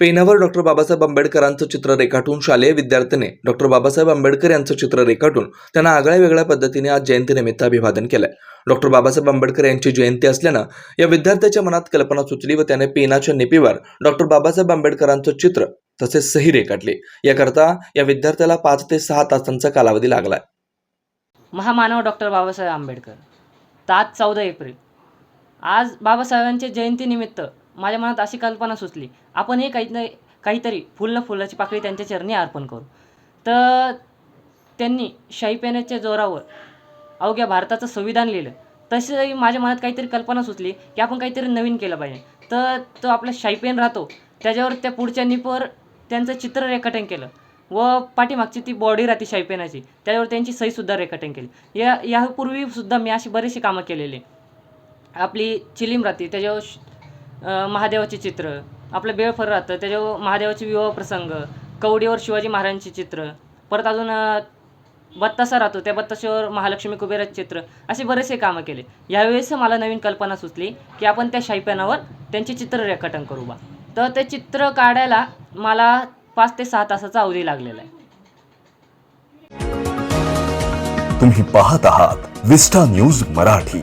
पेनावर doctor Babasaheb आंबेडकरांचं चित्र रेखाटून शालेय विद्यार्थ्याने डॉक्टर बाबासाहेब आंबेडकर यांचं चित्र रेखाटून त्यांना आगळ्या वेगळ्या पद्धतीने आज जयंतीनिमित्त अभिवादन केलंय. डॉक्टर बाबासाहेब आंबेडकर यांची जयंती असल्यानं या विद्यार्थ्याच्या मनात कल्पना सुचली व त्याने पेनाच्या निपीवर डॉक्टर बाबासाहेब आंबेडकरांचं चित्र तसेच सही रेखाटली. याकरता या विद्यार्थ्याला पाच ते सहा तासांचा कालावधी लागलाय. महामानव डॉक्टर बाबासाहेब आंबेडकर. तर आज चौदा एप्रिल. आज बाबासाहेबांच्या जयंतीनिमित्त माझ्या मनात अशी कल्पना सुचली. आपण हे काही काहीतरी फुल न फुलाची पाकळी त्यांच्या चरणी अर्पण करू. तर त्यांनी शाही पेनाच्या जोरावर अवघ्या भारताचं संविधान लिहिलं. तसेही माझ्या मनात काहीतरी कल्पना सुचली की आपण काहीतरी नवीन केलं पाहिजे. तर तो आपला शाही पेन राहतो. त्याच्यावर त्या पुढच्या निपवर त्यांचं चित्र रेखाटन केलं. व पाठीमागची ती बॉडी राहते शाई पेनाची त्याच्यावर त्यांची सहीसुद्धा रेखाटन केली. या यापूर्वीसुद्धा मी अशी बरीचशी कामं केलेली. आपली चिलीम राहते. त्याच्यावर श- महादेवाचे चित्र आपलं बेळफर राहतं त्याच्यावर महादेवाचे विवाह प्रसंग कवडीवर शिवाजी महाराजांची चित्र परत अजून बत्तासा राहतो त्या बत्ताशावर महालक्ष्मी कुबेराचे चित्र असे बरेचसे कामं केले. यावेळेस मला नवीन कल्पना सुचली की आपण त्या शाई त्यांचे चित्र रेखाटन करू बा. तर ते चित्र काढायला मला पाच ते सहा तासाचा अवधी लागलेला आहे. तुम्ही पाहत आहात विस्टा न्यूज मराठी.